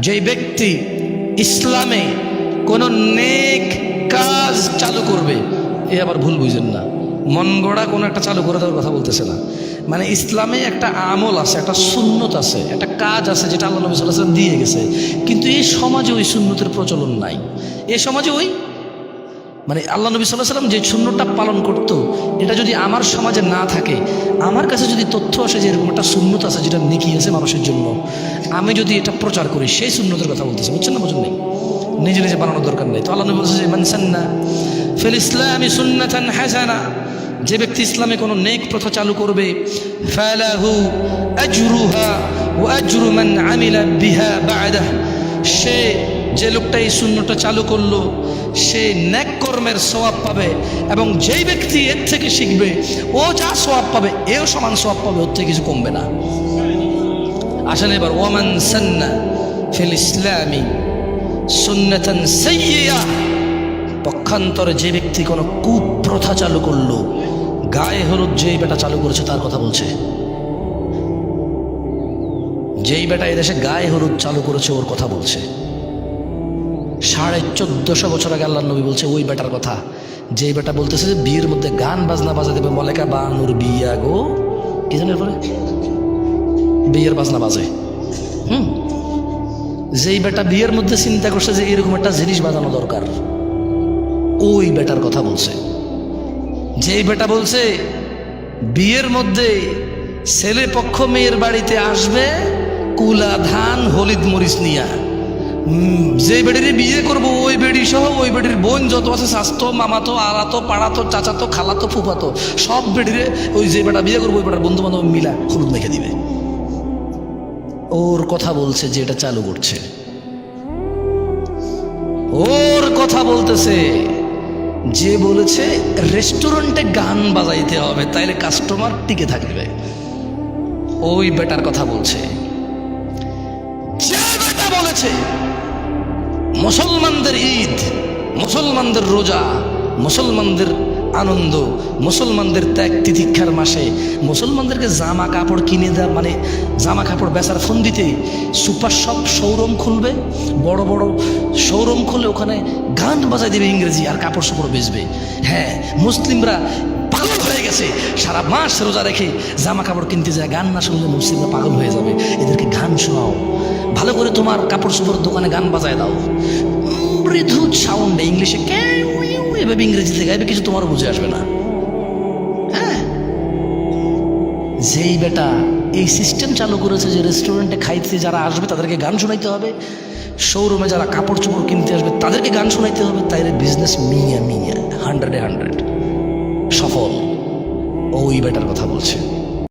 যেই ব্যক্তি ইসলামে কোনো নেক কাজ চালু করবে, এ আবার ভুল বুঝেন না। মন গড়া কোনো একটা চালু করে দেওয়ার কথা বলতেছে না। মানে ইসলামে একটা আমল আছে, একটা সুন্নত আছে, একটা কাজ আছে যেটা আল্লাহ নবী সাল্লাহ দিয়ে গেছে। কিন্তু এই সমাজে ওই সুন্নতের প্রচলন নাই। এ সমাজে ওই মানে আল্লাহ নবী সাল্লাহ সাল্লাম যে শূন্যটা পালন করত, এটা যদি আমার সমাজে না থাকে, আমার কাছে যদি তথ্য আসে যে এরকম একটা শূন্যত আছে যেটা নেকি আছে মানুষের জন্য, আমি যদি এটা প্রচার করি, সেই শূন্যতের কথা বলতেছে, বুঝছেন না বুঝুন নেই? নিজে নিজে বানানোর দরকার নেই। তো আল্লাহ নবী বলছে যে মানসান্না ফিল ইসলামী সুন্নাতান হাসানা যে ব্যক্তি ইসলামে কোনো নেক প্রথা চালু করবে, ফালাহু আজরু মান আমিলা বিহা বা'দাহ সে যে লোকটা এই শূন্যটা চালু করল, সে ন্যাক কর্মের সোয়াব পাবে এবং যেই ব্যক্তি এর থেকে শিখবে, ও যা সোয়াব পাবে, এও সমান সোয়াব পাবে, ওর থেকে কিছু কমবে না। আসেন এবার, ওয়ামান সান্না ফিল ইসলামী সুন্নাতান সাইয়্যা পক্ষান্তরে যে ব্যক্তি কোনো কুপ্রথা চালু করল, গায়ে হলুদ যেই বেটা চালু করেছে, তার কথা বলছে। যেই বেটা এদেশে গায়ে হলুদ চালু করেছে, ওর কথা বলছে। সাড়ে চোদ্দশো বছর আগে আল্লাহ নবী বলছে, ওই বেটার কথা। যেই বেটা বলতেছে যে, বিয়ের মধ্যে গান বাজনা বাজা দেবে মলেকা বানুর বিয়া গো। কি জানি এরপরে? বিয়ের বাজনা বাজে। হুম? যেই বেটা বিয়ের মধ্যে চিন্তা করছে যে, এরকম একটা জিনিস বাজানো দরকার, ওই বেটার কথা বলছে। যেই বেটা বলছে, বিয়ের মধ্যে ছেলে পক্ষ মেয়ের বাড়িতে আসবে, কুলা ধান, হলিদ মরিচ নিয়া। যে বেডির বিয়ে করব, ওই বেডি সহ ওই বেডির বোন যত আছে, স্বাস্থ্য, মামাতো, আলাতো, পাড়াতো, চাচাতো, খালাতো, ফুফাতো, সব বেডিরে ওই যে বেটা বিয়ে করব, ওই বেটার বন্ধু বান্ধব মিলা হলুদ মেখে দিবে। ওর কথা বলছে যে এটা চালু করছে। ওর কথা বলতেছে যে বলেছে, রেস্টুরেন্টে গান বাজাইতে হবে, তাইলে কাস্টমার টিকে থাকবে। ওই বেটার কথা বলছে। যে বেটা বলেছে মুসলমানদের ঈদ, মুসলমানদের রোজা, মুসলমানদের আনন্দ, মুসলমানদের ত্যাগ তিতিক্ষার মাসে মুসলমানদেরকে জামা কাপড় কিনে দেওয়া মানে জামা কাপড় বেচার ফোন দিতে সুপার শপ শোরুম খুলবে, বড় বড় শোরুম খুলে ওখানে গান বাজাই দেবে ইংরেজি আর কাপড় সাপড় বেচবে। হ্যাঁ মুসলিমরা গেছে। সারা মাস রোজা রেখে জামা কাপড় কিনতে যায়, গান না শুনলে মুসলিমরা পাগল হয়ে যাবে। এদেরকে গান শোনাও। ভালো করে তোমার কাপড় চোপড় দোকানে গান বাজায় দাও। মৃদু সাউন্ডে ইংলিশে এভাবে ইংরেজিতে গাইবে, কিছু তোমার বুঝে আসবে না। হ্যাঁ? যেই বেটা এই সিস্টেম চালু করেছে যে রেস্টুরেন্টে খাইতে যারা আসবে, তাদেরকে গান শোনাইতে হবে। শোরুমে যারা কাপড় চোপড় কিনতে আসবে, তাদেরকে গান শোনাইতে হবে। তাইলে বিজনেস মিয়া মিয়া হান্ড্রেডে হান্ড্রেড সফল। ওই বেটার কথা বলছে।